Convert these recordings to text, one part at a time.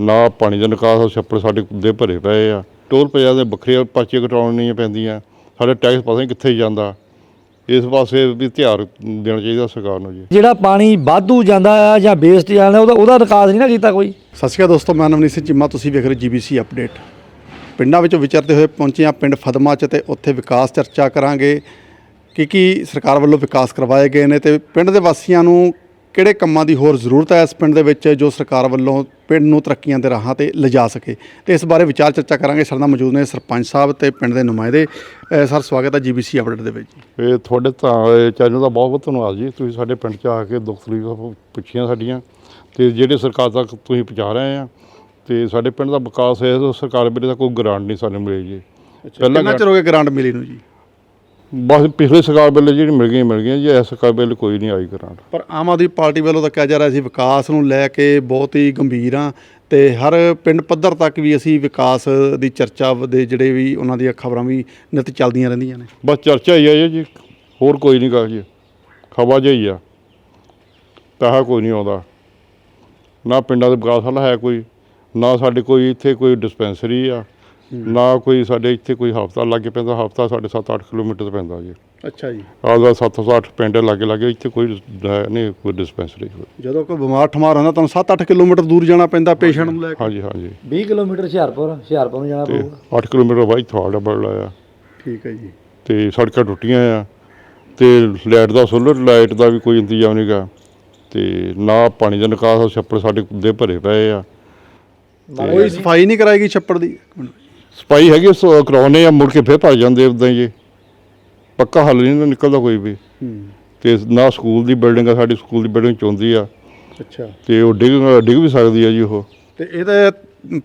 ਨਾ ਪਾਣੀ ਦਾ ਨਿਕਾਸ ਛੱਪੜ ਸਾਡੇ ਦੇ ਭਰੇ ਪਏ ਆ। ਟੋਲ ਪਿਆ ਦੇ ਵੱਖਰੇ ਪਾਚੇ ਕਟਾਉਣੀਆਂ ਪੈਂਦੀਆਂ। ਸਾਡੇ ਟੈਕਸ ਪਤਾ ਨਹੀਂ ਕਿੱਥੇ ਜਾਂਦਾ। ਇਸ ਪਾਸੇ ਵੀ ਧਿਆਨ ਦੇਣਾ ਚਾਹੀਦਾ ਸਰਕਾਰ ਨੂੰ ਜੀ। ਜਿਹੜਾ ਪਾਣੀ ਵਾਧੂ ਜਾਂਦਾ ਆ ਜਾਂ ਵੇਸਟ ਜਾਂਦਾ ਉਹਦਾ ਉਹਦਾ ਨਿਕਾਸ ਨਹੀਂ ਨਾ ਕੀਤਾ ਕੋਈ। ਸਤਿ ਸ਼੍ਰੀ ਅਕਾਲ ਦੋਸਤੋ ਮੈਂ ਨਵਨੀਤ ਸਿੰਘ ਚੀਮਾ ਤੁਸੀਂ ਵੇਖ ਰਹੇ ਜੀਬੀਸੀ ਅਪਡੇਟ ਪਿੰਡਾਂ ਵਿੱਚ ਵਿਚਰਦੇ ਹੋਏ ਪਹੁੰਚੇ ਹਾਂ ਪਿੰਡ ਫਦਮਾ ਚ ਤੇ ਉੱਥੇ ਵਿਕਾਸ ਚਰਚਾ ਕਰਾਂਗੇ ਕਿ ਕੀ ਸਰਕਾਰ ਵੱਲੋਂ ਵਿਕਾਸ ਕਰਵਾਏ ਗਏ ਨੇ ਤੇ ਪਿੰਡ ਦੇ ਵਾਸੀਆਂ ਨੂੰ ਕਿਹੜੇ ਕੰਮਾਂ ਦੀ ਹੋਰ ਜ਼ਰੂਰਤ ਹੈ ਇਸ ਪਿੰਡ ਦੇ ਵਿੱਚ ਜੋ ਸਰਕਾਰ ਵੱਲੋਂ ਪਿੰਡ ਨੂੰ ਤਰੱਕੀਆਂ ਦੇ ਰਾਹਾਂ ਤੇ ਲਿਜਾ ਸਕੇ? ਤੇ ਇਸ ਬਾਰੇ ਵਿਚਾਰ ਚਰਚਾ ਕਰਾਂਗੇ। ਸਾਡੇ ਨਾਲ ਮੌਜੂਦ ਨੇ ਸਰਪੰਚ ਸਾਹਿਬ ਤੇ ਪਿੰਡ ਦੇ ਨੁਮਾਇੰਦੇ। ਸਰ ਸਵਾਗਤ ਹੈ ਜੀਬੀਸੀ ਅਪਡੇਟ ਦੇ ਵਿੱਚ। ਇਹ ਤੁਹਾਡੇ ਤਾਂ ਚੈਨਲ ਦਾ ਬਹੁਤ ਬਹੁਤ ਧੰਨਵਾਦ ਜੀ। ਤੁਸੀਂ ਸਾਡੇ ਪਿੰਡ 'ਚ ਆ ਕੇ ਦੁੱਖ ਤਕਲੀਫਾਂ ਪੁੱਛੀਆਂ ਸਾਡੀਆਂ। ਤੇ ਜਿਹੜੇ ਸਰਕਾਰ ਤੱਕ ਤੁਸੀਂ ਪਹੁੰਚਾ ਰਹੇ ਆ ਤੇ ਸਾਡੇ ਪਿੰਡ ਦਾ ਵਿਕਾਸ ਹੈ ਸਰਕਾਰ ਵੱਲੋਂ ਤਾਂ ਕੋਈ ਗ੍ਰਾਂਟ ਨਹੀਂ ਸਾਨੂੰ ਮਿਲੀ ਜੀ। ਕਿੰਨਾ ਚਿਰ ਹੋ ਗਿਆ ਗ੍ਰਾਂਟ ਮਿਲੀ ਨੂੰ ਜੀ? ਬਸ ਪਿਛਲੇ ਸਰਕਾਰ ਵੇਲੇ ਜਿਹੜੀ ਮਿਲ ਗਈਆਂ ਮਿਲ ਗਈਆਂ ਜੀ ਇਸ ਸਰਕਾਰ ਵੇਲੇ ਕੋਈ ਨਹੀਂ ਆਈ ਗ੍ਰਾਂਟ ਪਰ ਆਮ ਆਦਮੀ ਪਾਰਟੀ ਵੱਲੋਂ ਤਾਂ ਕਿਹਾ ਜਾ ਰਿਹਾ ਸੀ ਵਿਕਾਸ ਨੂੰ ਲੈ ਕੇ ਬਹੁਤ ਹੀ ਗੰਭੀਰ ਆ ਤੇ ਹਰ ਪਿੰਡ ਪੱਧਰ ਤੱਕ ਵੀ ਅਸੀਂ ਵਿਕਾਸ ਦੀ ਚਰਚਾ ਦੇ ਜਿਹੜੇ ਵੀ ਉਹਨਾਂ ਦੀਆਂ ਖਬਰਾਂ ਵੀ ਨਿਤ ਚੱਲਦੀਆਂ ਰਹਿੰਦੀਆਂ ਨੇ। ਬਸ ਚਰਚਾ ਹੀ ਹੈ ਜੀ ਹੋਰ ਕੋਈ ਨਹੀਂ ਗਾ ਜੀ। ਖਵਾ ਜਿਹੀ ਆ ਤਾਹਾ ਕੋਈ ਨਹੀਂ ਆਉਂਦਾ। ਨਾ ਪਿੰਡਾਂ ਦੇ ਵਿਕਾਸ ਹੱਲ ਹੈ ਕੋਈ ਨਾ ਸਾਡੇ ਕੋਈ ਇੱਥੇ ਕੋਈ ਡਿਸਪੈਂਸਰੀ ਆ। ਨਾ ਕੋਈ ਸਾਡੇ ਇੱਥੇ ਕੋਈ ਹਸਪਤਾਲ ਲੱਗੇ ਪੈਂਦਾ ਹਸਪਤਾਲ ਸਾਡੇ 7-8 ਕਿਲੋਮੀਟਰ ਤੇ ਪੈਂਦਾ ਜੀ। ਅੱਛਾ ਜੀ। ਆਪਦਾ 708 ਪਿੰਡ ਲਾਗੇ ਲਾਗੇ ਇੱਥੇ ਕੋਈ ਨਹੀਂ ਕੋਈ ਡਿਸਪੈਂਸਰੀ ਜਦੋਂ ਕੋਈ ਬਿਮਾਰ ਠਮਾਰ ਹੁੰਦਾ ਤੁਹਾਨੂੰ 7-8 ਕਿਲੋਮੀਟਰ ਦੂਰ ਜਾਣਾ ਪੈਂਦਾ ਪੇਸ਼ੈਂਟ ਨੂੰ ਲੈ ਕੇ। ਹਾਂਜੀ ਹਾਂਜੀ। 20 ਕਿਲੋਮੀਟਰ ਹੁਸ਼ਿਆਰਪੁਰ ਹੁਸ਼ਿਆਰਪੁਰ ਨੂੰ ਜਾਣਾ ਪਊਗਾ। 8 ਕਿਲੋਮੀਟਰ ਬਾਈ ਥਾੜਾ ਬੜਾ ਆ ਠੀਕ ਹੈ ਜੀ। ਤੇ ਸੜਕਾਂ ਟੁੱਟੀਆਂ ਆ। ਤੇ ਲਾਈਟ ਦਾ ਸੋਲਰ ਲਾਈਟ ਦਾ ਵੀ ਕੋਈ ਇੰਤਜ਼ਾਮ ਨਹੀਂਗਾ ਤੇ ਨਾ ਪਾਣੀ ਦਾ ਨਿਕਾਸ ਛੱਪੜ ਸਾਡੇ ਦੇ ਭਰੇ ਪਏ ਆ। ਕੋਈ ਸਫ਼ਾਈ ਨਹੀਂ ਕਰਾਏਗੀ ਛੱਪੜ ਦੀ। ਸਫ਼ਾਈ ਹੈਗੀ ਸੋ ਕਰਾਉਨੇ ਆ ਮੁੜ ਕੇ ਫੇਰ ਭਰ ਜਾਂਦੇ ਉਦਾਂ ਹੀ ਜੀ ਪੱਕਾ ਹੱਲ ਨਹੀਂ ਨਿਕਲਦਾ ਕੋਈ ਵੀ। ਤੇ ਨਾ ਸਕੂਲ ਦੀ ਬਿਲਡਿੰਗ ਆ ਸਾਡੀ ਸਕੂਲ ਦੀ ਬਿਲਡਿੰਗ ਚੌਂਦੀ ਆ। ਅੱਛਾ। ਤੇ ਉਹ ਡਿੱਗ ਡਿੱਗ ਵੀ ਸਕਦੀ ਆ ਜੀ ਉਹ। ਤੇ ਇਹ ਤਾਂ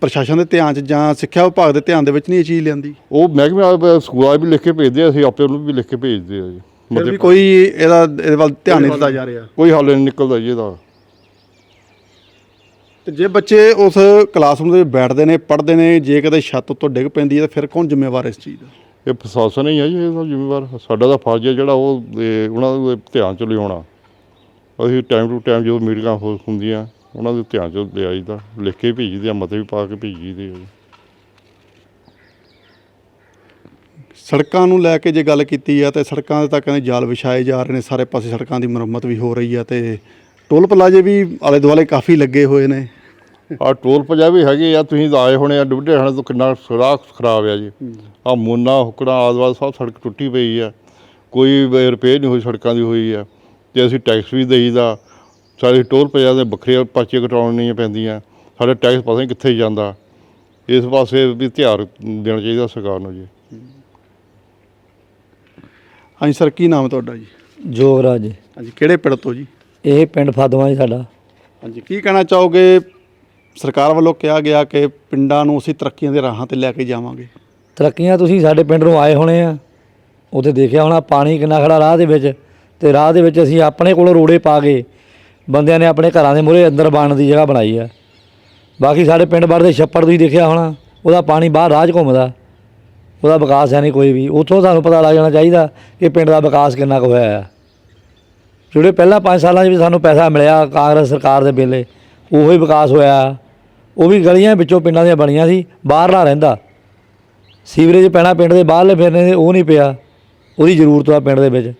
ਪ੍ਰਸ਼ਾਸਨ ਦੇ ਧਿਆਨ 'ਚ ਜਾਂ ਸਿੱਖਿਆ ਵਿਭਾਗ ਦੇ ਧਿਆਨ ਦੇ ਵਿੱਚ ਨਹੀਂ ਇਹ ਚੀਜ਼ ਲਿਆਂਦੀ? ਉਹ ਮਹਿਕਮੇ ਵਾਲੇ ਸਕੂਲਾਂ ਵੀ ਲਿਖ ਕੇ ਭੇਜਦੇ ਆ ਅਸੀਂ ਆਪੇ ਉਹਨੂੰ ਵੀ ਲਿਖ ਕੇ ਭੇਜਦੇ ਆ ਜੀ। ਫਿਰ ਵੀ ਮਤਲਬ ਕੋਈ ਇਹਦਾ ਇਹਦੇ ਵੱਲ ਧਿਆਨ ਨਹੀਂ ਦਿੱਤਾ ਜਾ ਰਿਹਾ? ਕੋਈ ਹੱਲ ਨਹੀਂ ਨਿਕਲਦਾ ਜੀ ਇਹਦਾ। ਤੇ ਜੇ ਬੱਚੇ ਉਸ ਕਲਾਸਰੂਮ ਦੇ ਵਿੱਚ ਬੈਠਦੇ ਨੇ ਪੜ੍ਹਦੇ ਨੇ ਜੇ ਕਦੇ ਛੱਤ ਉੱਤੋਂ ਡਿੱਗ ਪੈਂਦੀ ਹੈ ਤਾਂ ਫਿਰ ਕੌਣ ਜ਼ਿੰਮੇਵਾਰ ਇਸ ਚੀਜ਼ ਦਾ? ਇਹ ਪ੍ਰਸ਼ਾਸਨ ਹੀ ਹੈ ਜੀ ਇਹਦਾ ਜ਼ਿੰਮੇਵਾਰ। ਸਾਡਾ ਤਾਂ ਫਰਜ਼ ਹੈ ਜਿਹੜਾ ਉਹ ਇਹ ਉਹਨਾਂ ਦੇ ਧਿਆਨ ਚ ਲਿਆਉਣਾ। ਅਸੀਂ ਟਾਈਮ ਟੂ ਟਾਈਮ ਜਦੋਂ ਮੀਟਿੰਗਾਂ ਹੋ- ਹੁੰਦੀਆਂ ਉਹਨਾਂ ਦੇ ਧਿਆਨ ਚ ਲਿਆਈਦਾ ਲਿਖ ਕੇ ਭੇਜੀਦੇ ਆ ਮਤੇ ਵੀ ਪਾ ਕੇ ਭੇਜੀਦੇ ਆ ਜੀ। ਸੜਕਾਂ ਨੂੰ ਲੈ ਕੇ ਜੇ ਗੱਲ ਕੀਤੀ ਆ ਤੇ ਸੜਕਾਂ ਦੇ ਤਾਂ ਕਹਿੰਦੇ ਜਾਲ ਵਿਛਾਏ ਜਾ ਰਹੇ ਨੇ ਸਾਰੇ ਪਾਸੇ ਸੜਕਾਂ ਦੀ ਮੁਰੰਮਤ ਵੀ ਹੋ ਰਹੀ ਆ ਤੇ ਟੋਲ ਪਲਾਜੇ ਵੀ ਆਲੇ ਦੁਆਲੇ ਕਾਫੀ ਲੱਗੇ ਹੋਏ ਨੇ। ਆ ਟੋਲ ਪਜਾ ਵੀ ਹੈਗੇ ਆ ਤੁਸੀਂ ਤਾਂ ਆਏ ਹੋਣੇ ਆ ਡੁੱਡੇ ਹਣੇ ਤੋਂ ਕਿੰਨਾ ਸੜਕ ਖਰਾਬ ਆ ਜੀ। ਆ ਮੋਨਾ ਹੁਕੜਾ ਆਦਵਾਲ ਸਭ ਸੜਕ ਟੁੱਟੀ ਪਈ ਆ। ਕੋਈ ਰਿਪੇਅਰ ਨਹੀਂ ਹੋਈ ਸੜਕਾਂ ਦੀ ਹੋਈ ਆ। ਤੇ ਅਸੀਂ ਟੈਕਸ ਵੀ ਦੇਈਦਾ ਸਾਡੇ ਟੋਲ ਪਜਾ ਦੇ ਵੱਖਰੇ ਪਾਚੇ ਕਟਾਉਣੀਆਂ ਪੈਂਦੀਆਂ ਸਾਡੇ ਟੈਕਸ ਪਤਾ ਨਹੀਂ ਕਿੱਥੇ ਜਾਂਦਾ। ਇਸ ਪਾਸੇ ਵੀ ਧਿਆਨ ਦੇਣਾ ਚਾਹੀਦਾ ਸਰਕਾਰ ਨੂੰ ਜੀ। ਹਾਂਜੀ ਸਰ ਕੀ ਨਾਮ ਤੁਹਾਡਾ ਜੀ? ਜੋਗਰਾਜ। ਹਾਂਜੀ ਕਿਹੜੇ ਪਿੰਡ ਤੋਂ ਜੀ? ਇਹ ਪਿੰਡ ਫਾਦਵਾ ਜੀ ਸਾਡਾ। ਹਾਂਜੀ ਕੀ ਕਹਿਣਾ ਚਾਹੋਗੇ ਸਰਕਾਰ ਵੱਲੋਂ ਕਿਹਾ ਗਿਆ ਕਿ ਪਿੰਡਾਂ ਨੂੰ ਅਸੀਂ ਤਰੱਕੀਆਂ ਦੇ ਰਾਹਾਂ ਤੇ ਲੈ ਕੇ ਜਾਵਾਂਗੇ। ਤਰੱਕੀਆਂ ਤੁਸੀਂ ਸਾਡੇ ਪਿੰਡ ਨੂੰ ਆਏ ਹੋਣੇ ਆ। ਉੱਥੇ ਦੇਖਿਆ ਹੋਣਾ ਪਾਣੀ ਕਿੰਨਾ ਖੜਾ ਰਾਹ ਦੇ ਵਿੱਚ ਤੇ ਰਾਹ ਦੇ ਵਿੱਚ ਅਸੀਂ ਆਪਣੇ ਕੋਲੋਂ ਰੋੜੇ ਪਾ ਕੇ ਬੰਦਿਆਂ ਨੇ ਆਪਣੇ ਘਰਾਂ ਦੇ ਮੂਹਰੇ ਅੰਦਰ ਬਾਣ ਦੀ ਜਗ੍ਹਾ ਬਣਾਈ ਆ। ਬਾਕੀ ਸਾਡੇ ਪਿੰਡ ਬਾਰ ਦੇ ਛੱਪੜ ਤੁਸੀਂ ਦੇਖਿਆ ਹੋਣਾ, ਉਹਦਾ ਪਾਣੀ ਬਾਹਰ ਰਾਹ 'ਚ ਘੁੰਮਦਾ। ਉਹਦਾ ਵਿਕਾਸ ਹੈ ਨਹੀਂ ਕੋਈ ਵੀ। ਉੱਥੋਂ ਸਾਨੂੰ ਪਤਾ ਲੱਗ ਜਾਣਾ ਚਾਹੀਦਾ ਕਿ ਪਿੰਡ ਦਾ ਵਿਕਾਸ ਕਿੰਨਾ ਕੁ ਹੋਇਆ ਆ। ਜਿਹੜੇ ਪਹਿਲਾਂ 5 ਸਾਲਾਂ 'ਚ ਵੀ ਸਾਨੂੰ ਪੈਸਾ ਮਿਲਿਆ ਕਾਂਗਰਸ ਸਰਕਾਰ ਦੇ ਵੇਲੇ, ਉਹੋ ਹੀ ਵਿਕਾਸ ਹੋਇਆ। ਉਹ ਵੀ ਗਲੀਆਂ ਵਿੱਚੋਂ ਪਿੰਡਾਂ ਦੀਆਂ ਬਣੀਆਂ ਸੀ ਬਾਹਰਲਾ ਰਹਿੰਦਾ। ਸੀਵਰੇਜ ਪੈਣਾ ਪਿੰਡ ਦੇ ਬਾਹਰਲੇ ਫਿਰਨੇ ਦੇ ਉਹ ਨਹੀਂ ਪਿਆ। ਉਹਦੀ ਜ਼ਰੂਰਤ ਆ ਪਿੰਡ ਦੇ ਵਿੱਚ।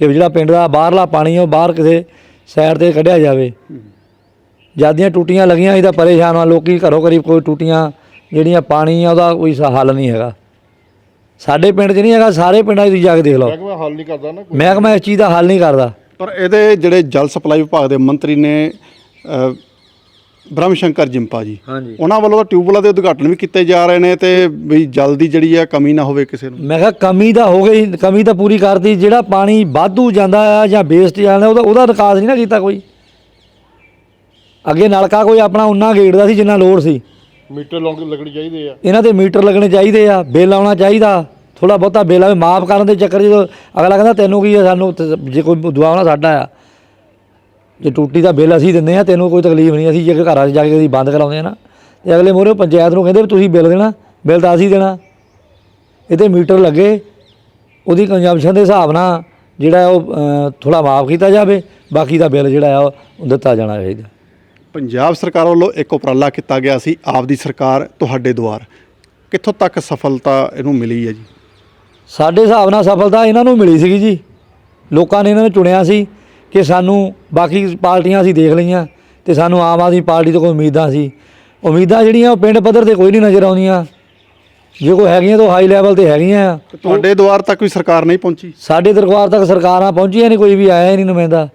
ਕਿ ਜਿਹੜਾ ਪਿੰਡ ਦਾ ਬਾਹਰਲਾ ਪਾਣੀ ਉਹ ਬਾਹਰ ਕਿਸੇ ਸਾਈਡ ਤੇ ਕੱਢਿਆ ਜਾਵੇ। ਜਿਆਦੀਆਂ ਟੂਟੀਆਂ ਲੱਗੀਆਂ ਸੀ ਤਾਂ ਪਰੇਸ਼ਾਨ ਆ ਲੋਕੀ ਘਰੋਂ ਕਰੀਬ ਕੋਈ ਟੂਟੀਆਂ ਜਿਹੜੀਆਂ ਪਾਣੀ ਆ ਉਹਦਾ ਕੋਈ ਹੱਲ ਨਹੀਂ ਹੈਗਾ। ਸਾਡੇ ਪਿੰਡ 'ਚ ਨਹੀਂ ਹੈਗਾ ਸਾਰੇ ਪਿੰਡਾਂ 'ਚ ਤੁਸੀਂ ਜਾ ਕੇ ਦੇਖ ਲਓ। ਮੈਂ ਹੱਲ ਨਹੀਂ ਕਰਦਾ ਨਾ ਮਹਿਕਮਾ ਇਸ ਚੀਜ਼ ਦਾ ਹੱਲ ਨਹੀਂ ਕਰਦਾ। ਪਰ ਇਹਦੇ ਜਿਹੜੇ ਜਲ ਸਪਲਾਈ ਵਿਭਾਗ ਦੇ ਮੰਤਰੀ ਨੇ ਬ੍ਰਹਮ ਸ਼ੰਕਰ ਜਿੰਪਾ ਜੀ। ਹਾਂਜੀ। ਉਹਨਾਂ ਵੱਲੋਂ ਤਾਂ ਟਿਊਬਵੈੱਲਾਂ ਦੇ ਉਦਘਾਟਨ ਵੀ ਕੀਤੇ ਜਾ ਰਹੇ ਨੇ ਤੇ ਵੀ ਜਲ ਦੀ ਜਿਹੜੀ ਆ ਕਮੀ ਨਾ ਹੋਵੇ ਕਿਸੇ ਨੂੰ। ਮੈਂ ਕਿਹਾ ਕਮੀ ਤਾਂ ਹੋ ਗਈ ਕਮੀ ਤਾਂ ਪੂਰੀ ਕਰਤੀ ਜਿਹੜਾ ਪਾਣੀ ਵਾਧੂ ਜਾਂਦਾ ਆ ਜਾਂ ਵੇਸਟ ਜਾਂਦਾ ਉਹਦਾ ਉਹਦਾ ਨਿਕਾਸ ਨਹੀਂ ਨਾ ਕੀਤਾ ਕੋਈ। ਅੱਗੇ ਨਲਕਾ ਕੋਈ ਆਪਣਾ ਉਨਾ ਗੇੜਦਾ ਸੀ ਜਿੰਨਾ ਲੋੜ ਸੀ। ਮੀਟਰ ਦੀ ਲੱਗਣੀ ਚਾਹੀਦੇ ਆ। ਇਹਨਾਂ ਦੇ ਮੀਟਰ ਲੱਗਣੇ ਚਾਹੀਦੇ ਆ ਬਿੱਲ ਆਉਣਾ ਚਾਹੀਦਾ। ਥੋੜਾ ਬਹੁਤਾ ਬਿੱਲ ਆਵੇ ਮਾਫ ਕਰਨ ਦੇ ਚੱਕਰ ਜਦੋਂ ਅਗਲਾ ਕਹਿੰਦਾ ਤੈਨੂੰ ਕੀ ਆ ਸਾਨੂੰ ਤੇ ਜੇ ਕੋਈ ਦੁਆਉਣਾ ਸਾਡਾ ਆ। ਜੇ ਟੂਟੀ ਦਾ ਬਿੱਲ ਅਸੀਂ ਦਿੰਦੇ ਆ ਤੈਨੂੰ ਕੋਈ ਤਕਲੀਫ ਨਹੀਂ ਅਸੀਂ ਜੇ ਘਰਾਂ 'ਚ ਜਾ ਕੇ ਅਸੀਂ ਬੰਦ ਕਰਾਉਂਦੇ ਆ ਨਾ। ਤੇ ਅਗਲੇ ਮੋਰੇ ਪੰਚਾਇਤ ਨੂੰ ਕਹਿੰਦੇ ਵੀ ਤੁਸੀਂ ਬਿੱਲ ਦੇਣਾ ਬਿੱਲ ਤਾਂ ਅਸੀਂ ਦੇਣਾ। ਇਹਦੇ ਮੀਟਰ ਲੱਗੇ ਉਹਦੀ ਕੰਜੰਪਸ਼ਨ ਦੇ ਹਿਸਾਬ ਨਾਲ ਜਿਹੜਾ ਉਹ ਥੋੜਾ ਮਾਫ ਕੀਤਾ ਜਾਵੇ ਬਾਕੀ ਦਾ ਬਿੱਲ ਜਿਹੜਾ ਆ ਉਹ ਦਿੱਤਾ ਜਾਣਾ ਚਾਹੀਦਾ। ਪੰਜਾਬ ਸਰਕਾਰ ਵੱਲੋਂ ਇੱਕ ਉਪਰਾਲਾ ਕੀਤਾ ਗਿਆ ਸੀ ਆਪ ਦੀ ਸਰਕਾਰ ਤੁਹਾਡੇ ਦੁਆਰ। ਕਿੱਥੋਂ ਤੱਕ ਸਫਲਤਾ ਇਹਨੂੰ ਮਿਲੀ ਹੈ ਜੀ? ਸਾਡੇ ਹਿਸਾਬ ਨਾਲ ਸਫਲਤਾ ਇਹਨਾਂ ਨੂੰ ਮਿਲੀ ਸੀਗੀ ਜੀ। ਲੋਕਾਂ ਨੇ ਇਹਨਾਂ ਨੂੰ ਚੁਣਿਆ ਸੀ। ਕਿ ਸਾਨੂੰ ਬਾਕੀ ਪਾਰਟੀਆਂ ਅਸੀਂ ਦੇਖ ਲਈਆਂ ਤੇ ਸਾਨੂੰ ਆਮ ਆਦਮੀ ਪਾਰਟੀ ਤੋਂ ਕੋਈ ਉਮੀਦਾਂ ਸੀ। ਉਮੀਦਾਂ ਜਿਹੜੀਆਂ ਉਹ ਪਿੰਡ ਪੱਧਰ ਤੇ ਕੋਈ ਨਹੀਂ ਨਜ਼ਰ ਆਉਂਦੀਆਂ। ਜੇ ਕੋਈ ਹੈਗੀਆਂ ਤਾਂ ਹਾਈ ਲੈਵਲ ਤੇ ਹੈਗੀਆਂ ਆ। ਤੁਹਾਡੇ ਦੁਆਰ ਤੱਕ ਵੀ ਸਰਕਾਰ ਨਹੀਂ ਪਹੁੰਚੀ? ਸਾਡੇ ਦਰਬਾਰ ਤੱਕ ਸਰਕਾਰਾਂ ਪਹੁੰਚੀਆਂ ਨਹੀਂ ਕੋਈ ਵੀ ਆਇਆ ਹੀ ਨਹੀਂ ਨੁਮਾਇੰਦਾ।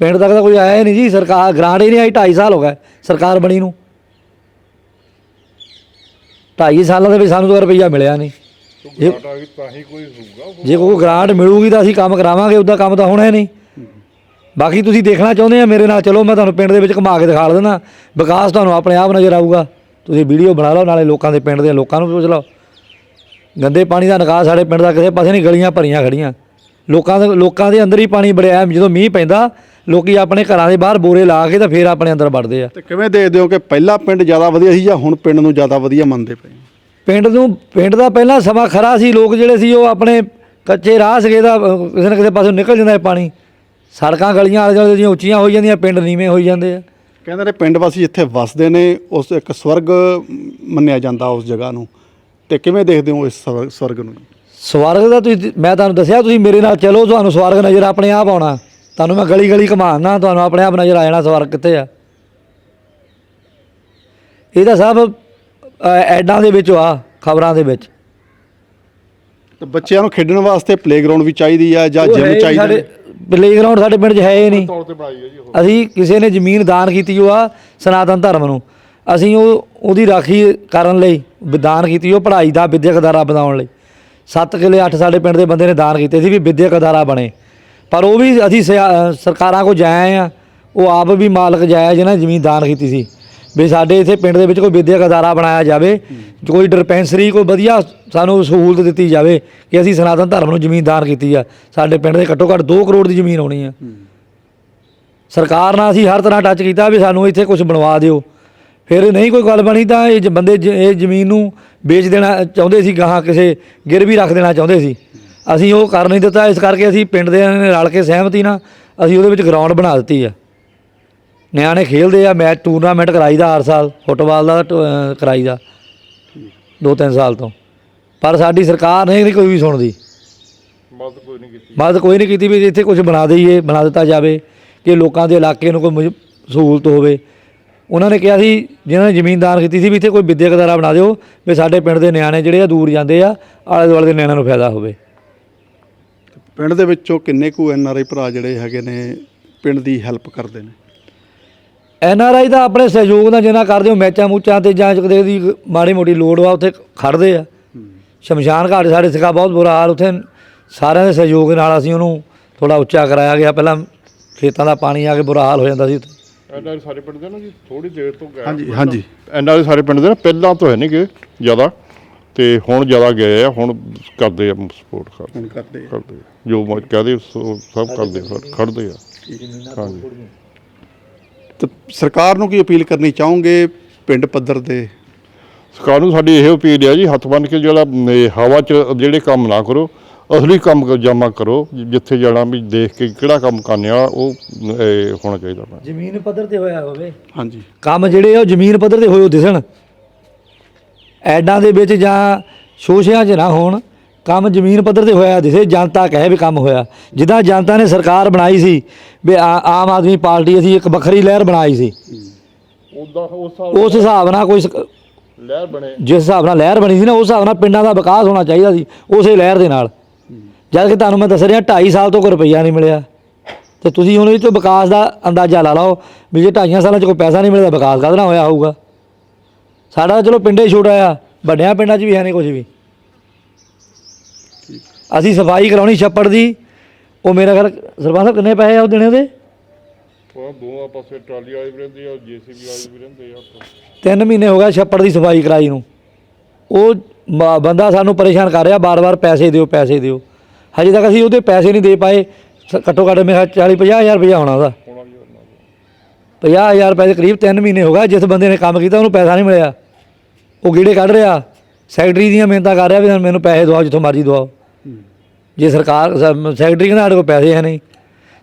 ਪਿੰਡ ਤੱਕ ਤਾਂ ਕੋਈ ਆਇਆ ਹੀ ਨਹੀਂ ਜੀ। ਸਰਕਾਰ ਗ੍ਰਾਂਟ ਹੀ ਨਹੀਂ ਆਈ 2.5 ਸਾਲ ਹੋ ਗਏ ਸਰਕਾਰ ਬਣੀ ਨੂੰ। 2.5 ਸਾਲਾਂ ਦੇ ਵਿੱਚ ਸਾਨੂੰ ਤਾਂ ਰੁਪਈਆ ਮਿਲਿਆ ਨਹੀਂ। ਜੇ ਜੇ ਕੋਈ ਗ੍ਰਾਂਟ ਮਿਲੂਗੀ ਤਾਂ ਅਸੀਂ ਕੰਮ ਕਰਾਵਾਂਗੇ ਉਦਾਂ ਕੰਮ ਤਾਂ ਹੋਣਾ ਹੀ ਨਹੀਂ। ਬਾਕੀ ਤੁਸੀਂ ਦੇਖਣਾ ਚਾਹੁੰਦੇ ਆ ਮੇਰੇ ਨਾਲ ਚਲੋ ਮੈਂ ਤੁਹਾਨੂੰ ਪਿੰਡ ਦੇ ਵਿੱਚ ਘੁਮਾ ਕੇ ਦਿਖਾ ਦੇਣਾ ਵਿਕਾਸ ਤੁਹਾਨੂੰ ਆਪਣੇ ਆਪ ਨਜ਼ਰ ਆਊਗਾ। ਤੁਸੀਂ ਵੀਡੀਓ ਬਣਾ ਲਓ ਨਾਲੇ ਲੋਕਾਂ ਦੇ ਪਿੰਡ ਦੇ ਲੋਕਾਂ ਨੂੰ ਪੁੱਛ ਲਓ। ਗੰਦੇ ਪਾਣੀ ਦਾ ਨਿਕਾਸ ਸਾਡੇ ਪਿੰਡ ਦਾ ਕਿਸੇ ਪਾਸੇ ਨਹੀਂ ਗਲੀਆਂ ਭਰੀਆਂ ਖੜੀਆਂ। ਲੋਕਾਂ ਦੇ ਲੋਕਾਂ ਦੇ ਅੰਦਰ ਹੀ ਪਾਣੀ ਬੜਿਆ ਹੈ। ਜਦੋਂ ਮੀਂਹ ਪੈਂਦਾ ਲੋਕੀ ਆਪਣੇ ਘਰਾਂ ਦੇ ਬਾਹਰ ਬੋਰੇ ਲਾ ਕੇ ਤਾਂ ਫੇਰ ਆਪਣੇ ਅੰਦਰ ਵੜਦੇ ਆ। ਤੇ ਕਿਵੇਂ ਦੇਖਦੇ ਹੋ ਕਿ ਪਹਿਲਾਂ ਪਿੰਡ ਜ਼ਿਆਦਾ ਵਧੀਆ ਸੀ ਜਾਂ ਹੁਣ ਪਿੰਡ ਨੂੰ ਜ਼ਿਆਦਾ ਵਧੀਆ ਮੰਨਦੇ ਪਏ? ਪਿੰਡ ਨੂੰ ਪਿੰਡ ਦਾ ਪਹਿਲਾਂ ਸਮਾਂ ਖਰਾ ਸੀ ਲੋਕ ਜਿਹੜੇ ਸੀ ਉਹ ਆਪਣੇ ਕੱਚੇ ਰਾਹ ਸੀਗੇ ਦਾ ਕਿਸੇ ਨਾ ਕਿਸੇ ਪਾਸੋਂ ਨਿਕਲ ਜਾਂਦਾ ਹੈ ਪਾਣੀ। ਸੜਕਾਂ ਗਲੀਆਂ ਆਲੇ ਦੁਆਲੇ ਦੀਆਂ ਉੱਚੀਆਂ ਹੋਈ ਜਾਂਦੀਆਂ ਪਿੰਡ ਨੀਵੇਂ ਹੋਈ ਜਾਂਦੇ ਆ। ਕਹਿੰਦੇ ਨੇ ਪਿੰਡ ਵਾਸੀ ਜਿੱਥੇ ਵਸਦੇ ਨੇ ਉਸ ਇੱਕ ਸਵਰਗ ਮੰਨਿਆ ਜਾਂਦਾ ਉਸ ਜਗ੍ਹਾ ਨੂੰ। ਤੇ ਕਿਵੇਂ ਦੇਖਦੇ ਹੋ ਇਸ ਸਵਰ- ਸਵਰਗ ਨੂੰ? ਜੀ ਸਵਰਗ ਦਾ ਤੁਸੀਂ ਮੈਂ ਤੁਹਾਨੂੰ ਦੱਸਿਆ ਤੁਸੀਂ ਮੇਰੇ ਨਾਲ ਚਲੋ ਤੁਹਾਨੂੰ ਸਵਰਗ ਨਜ਼ਰ ਆਪਣੇ ਆਪ ਆਉਣਾ। ਤੁਹਾਨੂੰ ਮੈਂ ਗਲੀ ਗਲੀ ਘਮਾਉਣਾ ਤੁਹਾਨੂੰ ਆਪਣੇ ਆਪ ਨਜ਼ਰ ਆ ਜਾਣਾ ਸਵਰਗ ਕਿੱਥੇ ਆ। ਇਹ ਤਾਂ ਸਭ ਐਡਾਂ ਦੇ ਵਿੱਚ ਆ ਖਬਰਾਂ ਦੇ ਵਿੱਚ। ਤੇ ਬੱਚਿਆਂ ਨੂੰ ਖੇਡਣ ਵਾਸਤੇ ਪਲੇਗਰਾਉਂਡ ਵੀ ਚਾਹੀਦੀ ਆ ਜਾਂ ਜਿਮ ਚਾਹੀਦਾ ਸਾਡੇ ਪਲੇਗਰਾਉਂਡ ਸਾਡੇ ਪਿੰਡ 'ਚ ਹੈ ਹੀ ਨਹੀਂ। ਤੌਰ ਤੇ ਬਣਾਈ ਹੈ ਜੀ ਉਹ। ਅਸੀਂ ਕਿਸੇ ਨੇ ਜ਼ਮੀਨ ਦਾਨ ਕੀਤੀ ਉਹ ਆ ਸਨਾਤਨ ਧਰਮ ਨੂੰ। ਅਸੀਂ ਉਹ ਉਹਦੀ ਰਾਖੀ ਕਰਨ ਲਈ ਦਾਨ ਕੀਤੀ ਉਹ ਪੜ੍ਹਾਈ ਦਾ ਵਿਦਿਅਕ ਅਦਾਰਾ ਬਣਾਉਣ ਲਈ। 7 ਕਿੱਲੇ 8 ਸਾਡੇ ਪਿੰਡ ਦੇ ਬੰਦੇ ਨੇ ਦਾਨ ਕੀਤੇ ਸੀ ਵੀ ਵਿਦਿਅਕ ਅਦਾਰਾ ਬਣੇ। ਪਰ ਉਹ ਵੀ ਅਸੀਂ ਸਰਕਾਰਾਂ ਕੋ ਜਾਏ ਆ ਉਹ ਆਪ ਵੀ ਮਾਲਕ ਜਾਇਆ ਜਿਹਨਾਂ ਨੇ ਜ਼ਮੀਨ ਦਾਨ ਕੀਤੀ ਸੀ। ਵੀ ਸਾਡੇ ਇੱਥੇ ਪਿੰਡ ਦੇ ਵਿੱਚ ਕੋਈ ਵਿਦਿਅਕ ਅਦਾਰਾ ਬਣਾਇਆ ਜਾਵੇ, ਕੋਈ ਡਿਸਪੈਂਸਰੀ ਕੋਈ ਵਧੀਆ ਸਾਨੂੰ ਸਹੂਲਤ ਦਿੱਤੀ ਜਾਵੇ ਕਿ ਅਸੀਂ ਸਨਾਤਨ ਧਰਮ ਨੂੰ ਜ਼ਮੀਨ ਦਾਨ ਕੀਤੀ ਆ। ਸਾਡੇ ਪਿੰਡ ਦੇ ਘੱਟੋ ਘੱਟ 2 ਕਰੋੜ ਦੀ ਜ਼ਮੀਨ ਹੋਣੀ ਆ। ਸਰਕਾਰ ਨਾਲ ਅਸੀਂ ਹਰ ਤਰ੍ਹਾਂ ਟੱਚ ਕੀਤਾ ਵੀ ਸਾਨੂੰ ਇੱਥੇ ਕੁਝ ਬਣਵਾ ਦਿਓ। ਫਿਰ ਨਹੀਂ ਕੋਈ ਗੱਲ ਬਣੀ ਤਾਂ ਇਹ ਜ- ਬੰਦੇ ਜ- ਇਹ ਜ਼ਮੀਨ ਨੂੰ ਵੇਚ ਦੇਣਾ ਚਾਹੁੰਦੇ ਸੀ, ਗਾਹਾਂ ਕਿਸੇ ਗਿਰਵੀ ਰੱਖ ਦੇਣਾ ਚਾਹੁੰਦੇ ਸੀ। ਅਸੀਂ ਉਹ ਕਰ ਨਹੀਂ ਦਿੱਤਾ, ਇਸ ਕਰਕੇ ਅਸੀਂ ਪਿੰਡ ਦੇ ਨੇ ਰਲ ਕੇ ਸਹਿਮਤੀ ਨਾਲ ਅਸੀਂ ਉਹਦੇ ਵਿੱਚ ਗਰਾਊਂਡ ਬਣਾ ਦਿੱਤੀ ਆ। ਨਿਆਣੇ ਖੇਲਦੇ ਆ ਮੈਚ ਟੂਰਨਾਮੈਂਟ ਕਰਾਈਦਾ ਹਰ ਸਾਲ ਫੁੱਟਬਾਲ ਦਾ ਟ- ਕਰਾਈਦਾ। ਦੋ ਤਿੰਨ ਸਾਲ ਤੋਂ। ਪਰ ਸਾਡੀ ਸਰਕਾਰ ਨਹੀਂ ਕੋਈ ਵੀ ਸੁਣਦੀ। ਮਦਦ ਕੋਈ ਨਹੀਂ ਕੀਤੀ। ਮਦਦ ਕੋਈ ਨਹੀਂ ਕੀਤੀ ਵੀ ਇੱਥੇ ਕੁਝ ਬਣਾ ਦਈਏ ਬਣਾ ਦਿੱਤਾ ਜਾਵੇ ਕਿ ਲੋਕਾਂ ਦੇ ਇਲਾਕੇ ਨੂੰ ਕੋਈ ਮੁਜ- ਸਹੂਲਤ ਹੋਵੇ। ਉਹਨਾਂ ਨੇ ਕਿਹਾ ਸੀ ਜਿਨ੍ਹਾਂ ਨੇ ਜ਼ਮੀਨਦਾਰ ਕੀਤੀ ਸੀ ਵੀ ਇੱਥੇ ਕੋਈ ਵਿਦਿਅਕ ਅਦਾਰਾ ਬਣਾ ਦਿਓ ਵੀ ਸਾਡੇ ਪਿੰਡ ਦੇ ਨਿਆਣੇ ਜਿਹੜੇ ਆ ਦੂਰ ਜਾਂਦੇ ਆ ਆਲੇ ਦੁਆਲੇ ਦੇ ਨਿਆਣਿਆਂ ਨੂੰ ਫਾਇਦਾ ਹੋਵੇ। ਪਿੰਡ ਦੇ ਵਿੱਚੋਂ ਕਿੰਨੇ ਕੁ ਐਨ ਆਰ ਆਈ ਭਰਾ ਜਿਹੜੇ ਹੈਗੇ ਨੇ ਪਿੰਡ ਦੀ ਹੈਲਪ ਕਰਦੇ ਨੇ? ਐਨ ਆਰ ਆਈ ਦਾ ਆਪਣੇ ਸਹਿਯੋਗ ਨਾਲ ਜਿੰਨਾ ਕਰਦੇ ਹੋ ਮੈਚਾਂ ਮੂਚਾਂ ਤੇ ਜਾਂ ਕਿਤੇ ਦੀ ਮਾੜੀ ਮੋਟੀ ਲੋੜ ਵਾ ਉੱਥੇ ਖੜਦੇ ਆ। ਸ਼ਮਸ਼ਾਨ ਘਾਟ ਸਾਡੇ ਸੀਗਾ ਬਹੁਤ ਬੁਰਾ ਹਾਲ ਉੱਥੇ ਸਾਰਿਆਂ ਦੇ ਸਹਿਯੋਗ ਨਾਲ ਅਸੀਂ ਉਹਨੂੰ ਥੋੜਾ ਉੱਚਾ ਕਰਾਇਆ ਗਿਆ। ਪਹਿਲਾਂ ਖੇਤਾਂ ਦਾ ਪਾਣੀ ਆ ਕੇ ਬੁਰਾ ਹਾਲ ਹੋ ਜਾਂਦਾ ਸੀ ਉੱਥੇ। ਐਨਆਰ ਸਾਰੇ ਪਿੰਡ ਦੇ ਨਾ ਜੀ ਥੋੜੀ ਦੇਰ ਤੋਂ ਗਏ ਹਾਂਜੀ ਹਾਂਜੀ। ਐਨਆਰ ਸਾਰੇ ਪਿੰਡ ਦੇ ਨਾ ਪਹਿਲਾਂ ਤੋਂ ਹੈ ਨਹੀਂ ਗਏ ਜ਼ਿਆਦਾ। ਤੇ ਹੁਣ ਜ਼ਿਆਦਾ ਗਏ ਆ ਹੁਣ ਕਰਦੇ ਆ ਸਪੋਰਟ ਕਰਦੇ। ਜੋ ਮੈਂ ਕਹਦੇ ਸਭ ਕਰਦੇ ਖੜਦੇ ਆ। ਹਾਂਜੀ। ਤੇ ਸਰਕਾਰ ਨੂੰ ਕੀ ਅਪੀਲ ਕਰਨੀ ਚਾਹੋਗੇ ਪਿੰਡ ਪੱਧਰ ਦੇ ਸਰਕਾਰ ਨੂੰ ਸਾਡੀ ਇਹ ਅਪੀਲ ਹੈ ਜੀ ਹੱਥ ਬੰਨ ਕੇ ਜਿਹੜਾ ਇਹ ਹਵਾ 'ਚ ਜਿਹੜੇ ਕੰਮ ਨਾ ਕਰੋ ਅਸਲੀ ਕੰਮ ਜਮਾ ਕਰੋ ਜਿੱਥੇ ਜਾਣਾ ਵੀ ਦੇਖ ਕੇ ਕਿਹੜਾ ਕੰਮ ਕਰਨੇ ਆ ਉਹ ਇਹ, ਹੋਣਾ ਚਾਹੀਦਾ ਵਾ। ਜ਼ਮੀਨ ਪੱਧਰ ਤੇ ਹੋਇਆ ਹੋਵੇ। ਹਾਂਜੀ। ਕੰਮ ਜਿਹੜੇ ਆ ਉਹ ਜ਼ਮੀਨ ਪੱਧਰ ਤੇ ਹੋਏ ਉਹ ਦਿਸਣ ਐਡਾਂ ਦੇ ਵਿੱਚ ਜਾਂ ਸ਼ੋਸ਼ਿਆਂ 'ਚ ਨਾ ਹੋਣ। ਕੰਮ ਜ਼ਮੀਨ ਪੱਧਰ ਤੇ ਹੋਇਆ ਦਿਸੇ ਜਨਤਾ ਕਹੇ ਵੀ ਕੰਮ ਹੋਇਆ। ਜਿੱਦਾਂ ਜਨਤਾ ਨੇ ਸਰਕਾਰ ਬਣਾਈ ਸੀ ਵੀ ਆਮ ਆਦਮੀ ਪਾਰਟੀ ਅਸੀਂ ਇੱਕ ਵੱਖਰੀ ਲਹਿਰ ਬਣਾਈ ਸੀ। ਉਸ ਹਿਸਾਬ ਨਾਲ ਕੋਈ ਲਹਿਰ ਬਣੇ। ਜਿਸ ਹਿਸਾਬ ਨਾਲ ਲਹਿਰ ਬਣੀ ਸੀ ਨਾ ਉਸ ਹਿਸਾਬ ਨਾਲ ਪਿੰਡਾਂ ਦਾ ਵਿਕਾਸ ਹੋਣਾ ਚਾਹੀਦਾ ਸੀ ਉਸੇ ਲਹਿਰ ਦੇ ਨਾਲ। ਜਦ ਕਿ ਤੁਹਾਨੂੰ ਮੈਂ ਦੱਸ ਰਿਹਾ 2.5 ਸਾਲ ਤੋਂ ਕੋਈ ਰੁਪਈਆ ਨਹੀਂ ਮਿਲਿਆ। ਤੇ ਤੁਸੀਂ ਹੁਣ ਇਹ ਤੋਂ ਵਿਕਾਸ ਦਾ ਅੰਦਾਜ਼ਾ ਲਾ ਲਓ ਵੀ ਜੇ 2.5 ਸਾਲਾਂ 'ਚ ਕੋਈ ਪੈਸਾ ਨਹੀਂ ਮਿਲਦਾ ਵਿਕਾਸ ਨਾਲ ਹੋਇਆ ਹੋਊਗਾ? ਸਾਡਾ ਚਲੋ ਪਿੰਡੇ ਛੋਟਾ ਆ ਵੱਡਿਆਂ ਪਿੰਡਾਂ 'ਚ ਵੀ ਹੈ ਨਹੀਂ ਕੁਝ ਵੀ। ਅਸੀਂ ਸਫ਼ਾਈ ਕਰਾਉਣੀ ਛੱਪੜ ਦੀ ਉਹ ਮੇਰਾ ਘਰ ਸਰਪੰਚ ਸਾਹਿਬ ਕਿੰਨੇ ਪੈਸੇ ਆ ਉਹ ਦੇਣੇ ਉਹਦੇ? ਉਹ ਦੋਵਾਂ ਪਾਸੇ ਟਰਾਲੀ ਵਾਲੇ ਵੀ ਰਹਿੰਦੇ ਆ ਜੀਸੀਬੀ ਵਾਲੇ ਵੀ ਰਹਿੰਦੇ ਆ ਤਿੰਨ ਮਹੀਨੇ ਹੋ ਗਏ ਛੱਪੜ ਦੀ ਸਫ਼ਾਈ ਕਰਾਈ ਨੂੰ। ਉਹ ਮ- ਬੰਦਾ ਸਾਨੂੰ ਪਰੇਸ਼ਾਨ ਕਰ ਰਿਹਾ ਬਾਰ-ਬਾਰ ਪੈਸੇ ਦਿਓ ਪੈਸੇ ਦਿਓ। ਹਜੇ ਤੱਕ ਅਸੀਂ ਉਹਦੇ ਪੈਸੇ ਨਹੀਂ ਦੇ ਪਾਏ ਸ- ਘੱਟੋ ਘੱਟ ਮੇਰਾ 40 50 ਹਜ਼ਾਰ ਰੁਪਇਆ ਹੋਣਾ ਉਹਦਾ। ਹੋਣਾ ਜੀ ਉਹਨਾਂ ਦਾ 50 ਹਜ਼ਾਰ ਰੁਪਏ ਦੇ ਕਰੀਬ 3 ਮਹੀਨੇ ਹੋ ਗਏ ਜਿਸ ਬੰਦੇ ਨੇ ਕੰਮ ਕੀਤਾ ਉਹਨੂੰ ਪੈਸਾ ਨਹੀਂ ਮਿਲਿਆ। ਉਹ ਗੀੜੇ ਕੱਢ ਰਿਹਾ ਸੈਕਟਰੀ ਦੀਆਂ ਮਿਹਨਤਾਂ ਕਰ ਰਿਹਾ ਵੀ ਮੈਨੂੰ ਪੈਸੇ ਦਵਾਓ ਜਿੱਥੋਂ ਮਰਜ਼ੀ ਦਵਾਓ। ਜੇ ਸਰਕਾਰ ਸ- ਸੈਕਟਰੀ ਕਹਿੰਦਾ ਸਾਡੇ ਕੋਲ ਪੈਸੇ ਹੈ ਨਹੀਂ।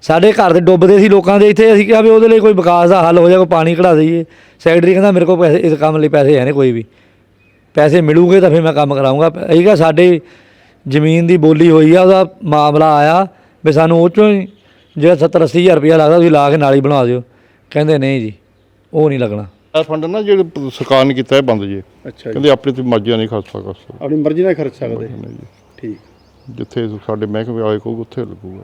ਸਾਡੇ ਘਰ ਦੇ ਡੁੱਬਦੇ ਸੀ ਲੋਕਾਂ ਦੇ ਇੱਥੇ ਅਸੀਂ ਕਿਹਾ ਵੀ ਉਹਦੇ ਲਈ ਕੋਈ ਵਿਕਾਸ ਦਾ ਹੱਲ ਹੋ ਜਾ ਕੋਈ ਪਾਣੀ ਕਢਾ ਦਈਏ। ਸੈਕਟਰੀ ਕਹਿੰਦਾ ਮੇਰੇ ਕੋਲ ਪੈਸੇ ਇਸ ਕੰਮ ਲਈ ਪੈਸੇ ਹੈ ਨਹੀਂ ਕੋਈ ਵੀ। ਪੈਸੇ ਮਿਲੂਗੇ ਤਾਂ ਫਿਰ ਮੈਂ ਕੰਮ ਕਰਾਉਂਗਾ ਅਸੀਂ ਕਿਹਾ ਸਾਡੇ ਜ਼ਮੀਨ ਦੀ ਬੋਲੀ ਹੋਈ ਆ ਉਹਦਾ ਮਾਮਲਾ ਆਇਆ ਵੀ ਸਾਨੂੰ ਉਹ ਚੋਂ ਹੀ ਜਿਹੜਾ 70 ਅੱਸੀ ਹਜ਼ਾਰ ਰੁਪਇਆ ਲੱਗਦਾ ਤੁਸੀਂ ਲਾ ਕੇ ਨਾਲੀ ਬਣਾ ਦਿਓ। ਕਹਿੰਦੇ ਨਹੀਂ ਜੀ ਉਹ ਨਹੀਂ ਲੱਗਣਾ। ਇਹ ਫੰਡ ਨਾ ਜਿਹੜੇ ਪ- ਸਰਕਾਰ ਨੇ ਕੀਤਾ ਇਹ ਬੰਦ ਜੀ। ਅੱਛਾ ਕਹਿੰਦੇ ਆਪਣੀ ਤੇ ਮਰਜ਼ੀਆਂ ਨਹੀਂ ਖਰਚਾ ਸਕਦੇ। ਆਪਣੀ ਮਰਜ਼ੀ ਨਾਲ ਖਰਚ ਸਕਦੇ। ਠੀਕ। ਜਿੱਥੇ ਸਾਡੇ ਮਹਿਕਮੇ ਵਾਲੇ ਕਹੂ ਉੱਥੇ ਲੱਗੂਗਾ।